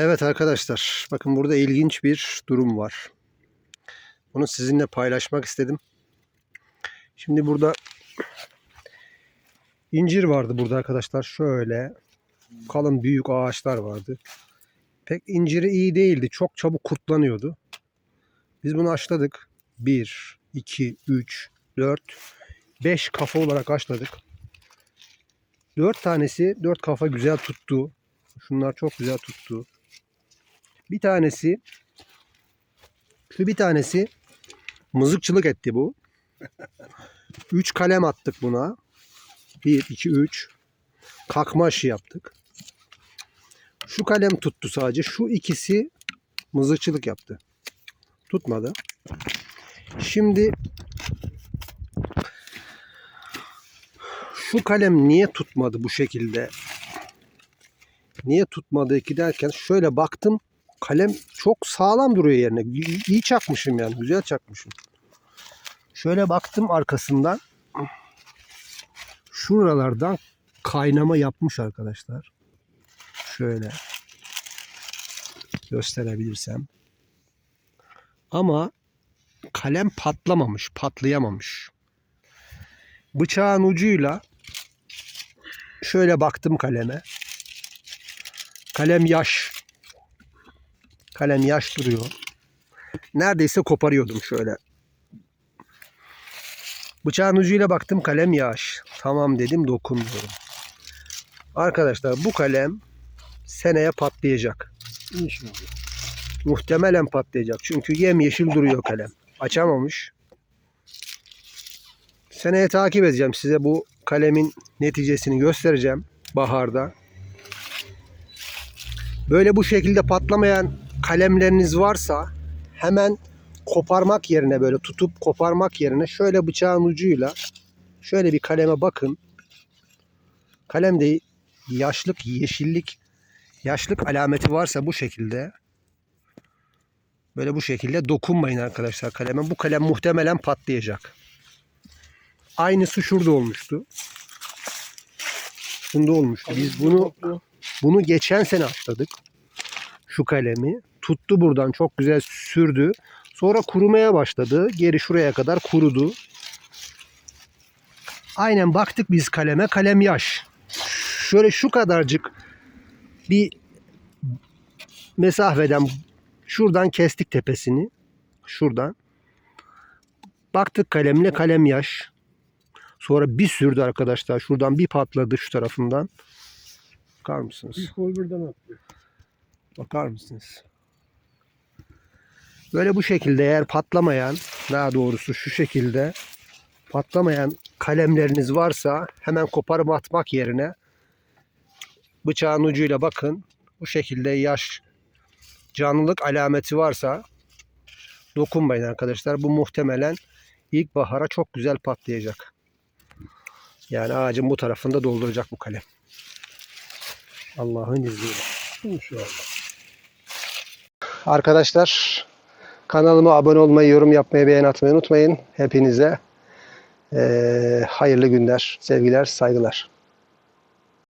Evet arkadaşlar, bakın burada ilginç bir durum var. Bunu sizinle paylaşmak istedim. Şimdi burada incir vardı burada arkadaşlar. Şöyle kalın büyük ağaçlar vardı. Pek inciri iyi değildi. Çok çabuk kurtlanıyordu. Biz bunu açladık. 1, 2, 3, 4, 5 kafa olarak açladık. 4 tanesi 4 kafa güzel tuttu. Şunlar çok güzel tuttu. Bir tanesi şu bir tanesi mızıkçılık etti bu. 3 kalem attık buna. 1 2 3 kalkma aşı yaptık. Şu kalem tuttu sadece. Şu ikisi mızıkçılık yaptı. Tutmadı. Şimdi şu kalem niye tutmadı bu şekilde? Niye tutmadı ki derken şöyle baktım kalem çok sağlam duruyor yerine. İyi çakmışım yani. Güzel çakmışım. Şöyle baktım arkasından. Şuralardan kaynama yapmış arkadaşlar. Şöyle gösterebilirsem. Ama kalem patlamamış, patlayamamış. Bıçağın ucuyla şöyle baktım kaleme. Kalem yaş. Kalem yaş duruyor. Neredeyse koparıyordum şöyle. Bıçağın ucuyla baktım kalem yaş. Tamam dedim dokunmuyorum. Arkadaşlar bu kalem seneye patlayacak. Muhtemelen patlayacak. Çünkü yemyeşil duruyor kalem. Açamamış. Seneye takip edeceğim. Size bu kalemin neticesini göstereceğim. Baharda. Böyle bu şekilde patlamayan kalemleriniz varsa hemen koparmak yerine böyle tutup koparmak yerine şöyle bıçağın ucuyla şöyle bir kaleme bakın. Kalemde yaşlık, yeşillik, yaşlık alameti varsa bu şekilde böyle bu şekilde dokunmayın arkadaşlar kaleme. Bu kalem muhtemelen patlayacak. Aynısı şurada olmuştu. Bunda olmuştu. Biz bunu bunu geçen sene açladık. Şu kalemi. Tuttu buradan çok güzel sürdü. Sonra kurumaya başladı. Geri şuraya kadar kurudu. Aynen baktık biz kaleme. Kalem yaş. Şöyle şu kadarcık bir mesafeden şuradan kestik tepesini. Şuradan. Baktık kalemle kalem yaş. Sonra bir sürdü arkadaşlar. Şuradan bir patladı şu tarafından. Bakar mısınız? Bir kol birden atlıyor. Bakar mısınız? Böyle bu şekilde eğer patlamayan, daha doğrusu şu şekilde patlamayan kalemleriniz varsa hemen koparıp atmak yerine bıçağın ucuyla bakın. Bu şekilde yaş canlılık alameti varsa dokunmayın arkadaşlar. Bu muhtemelen ilkbahara çok güzel patlayacak. Yani ağacın bu tarafında dolduracak bu kalem. Allah'ın izniyle. İnşallah. Arkadaşlar kanalıma abone olmayı, yorum yapmayı, beğen atmayı unutmayın. Hepinize eee, hayırlı günler, sevgiler, saygılar.